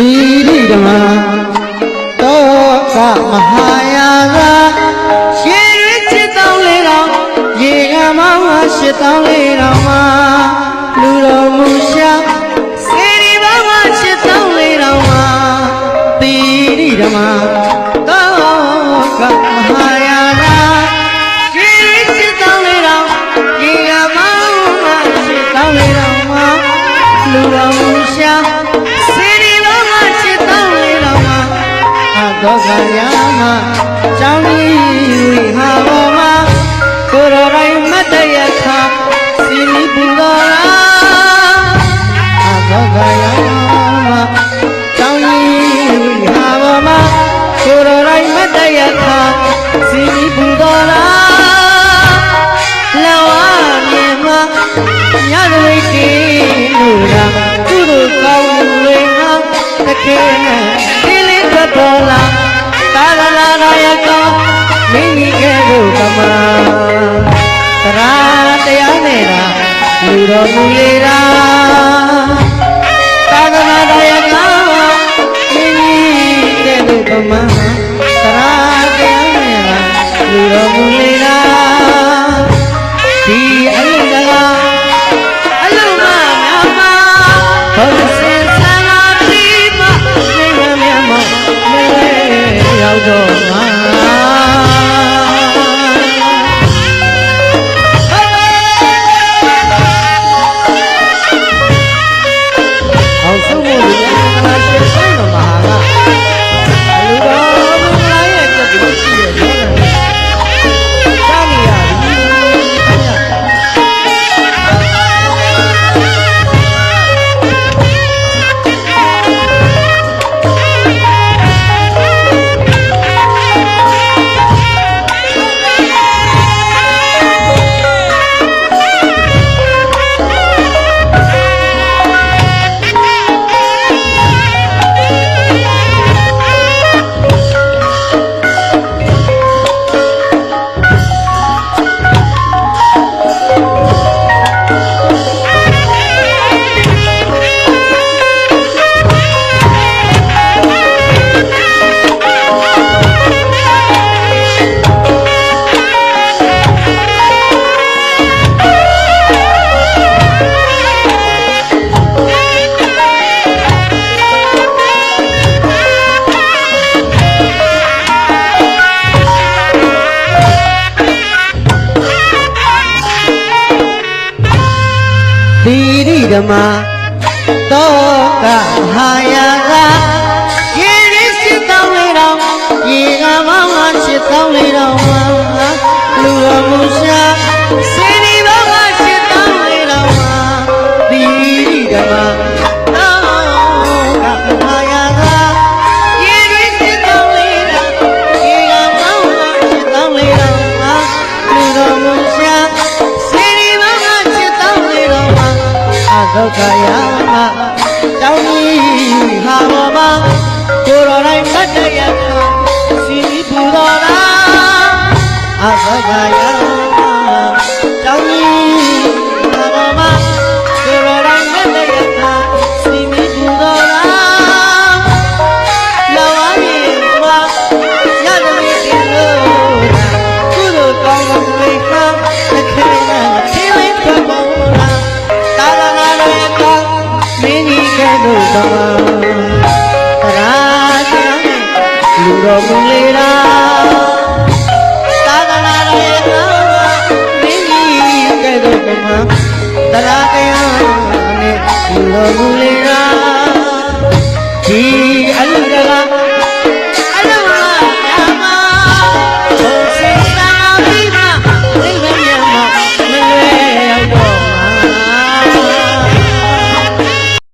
သီရိဓမ္မတောကမဟာယာကရှင်ရစ်ချစ်တောင်းလေးတော်ရေကမောင်းဟာရှစ်တောင်းလေး အသောကရာမကျောင်းကြီးဝိဟာဘောမှာကိုယ်တော်တိုင်းမတ်တရခါစီနီပူတော်ရာအသောကရာမကျောင်းကြီးဝိဟာဘောမှာကိုယ်တော်တိုင်းမတ်တရခါစီနီပူတော်ရာလောမြေမှာညရဝိတီလို့ရာသူတို့ကောင်းတွေဟာတကယ် ကြီးကဲတို့ကမတရားတရားနဲ့တာလူတော်မူလေတာသာသနာတရားကောမင်းကြီးကဲတို့ကမတရားတရားနဲ့တာလူတော်မူလေတာဒီအလုံးစကားအလုံးမများပါဘုရားဆန္ဒပြီးမှနေရမြတ်မနေရောက်တော့ သီရိဓမ္မတောကဟာယာကရေရစ်စစ်တောင်းလေးတော်ရေကမောင်းဟာရှစ်တောင်းလေးတော် ဒုက္ခယာမတောင်းကြီးဟာဘောမကိုတော်တိုင်းမတ်တရခါစီပူတော်လာအဒုက္ခယာမ ကြီးကဲ့သို့